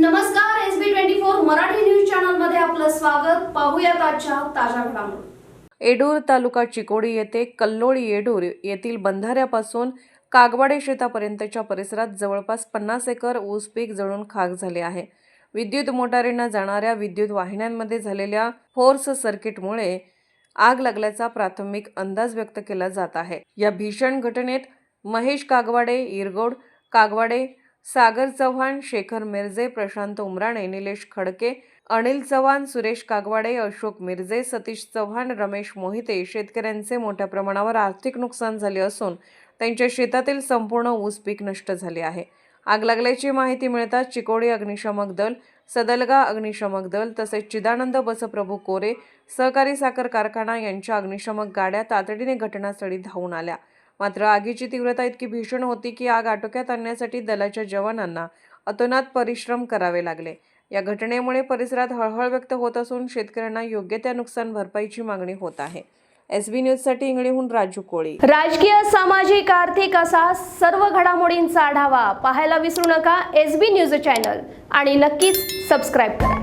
नमस्कार S B twenty four Marathi news चॅनलमध्ये आपलं स्वागत. पाहूयात आजच्या ताज्या घडामोडी. एडूर तालुका चिकोडी येथे कल्लोळी येडूर येथील बंधाऱ्यापासून कागवाडे शेतापर्यंतच्या परिसरात जवळपास पन्नास एकर ऊस पीक जळून खाक झाले आहे. विद्युत मोटारीनं जाणाऱ्या विद्युत वाहिन्यांमध्ये झालेल्या फोर्स सर्किटमुळे आग लागल्याचा प्राथमिक अंदाज व्यक्त केला जात आहे. या भीषण घटनेत महेश कागवाडे इरगोड कागवाडे सागर चव्हाण शेखर मिरजे प्रशांत उमराणे निलेश खडके अनिल चव्हाण सुरेश कागवाडे अशोक मिरजे सतीश चव्हाण रमेश मोहिते शेतकऱ्यांचे मोठ्या प्रमाणावर आर्थिक नुकसान झाले असून त्यांच्या शेतातील संपूर्ण ऊस पीक नष्ट झाले आहे. आग लागल्याची माहिती मिळताच चिकोडी अग्निशमक दल सदलगा अग्निशमक दल तसेच चिदानंद बसप्रभू कोरे सहकारी साखर कारखाना यांच्या अग्निशमक गाड्या तातडीने घटनास्थळी धावून आल्या. मात्र आगीची तीव्रता इतकी भीषण होती की आग आटोक्यात आणण्यासाठी दलाच्या जवानांना अतोनात परिश्रम करावे लागले. या घटनेमुळे परिसरात हळहळ व्यक्त होत असून शेतकऱ्यांना योग्य त्या नुकसान भरपाईची मागणी होत आहे. एस बी न्यूजसाठी इंगळीहून राजू कोळी. राजकीय सामाजिक आर्थिक असा सर्व घडामोडींचा आढावा पाहायला विसरू नका एस बी न्यूज चॅनल आणि नक्कीच सबस्क्राईब करा.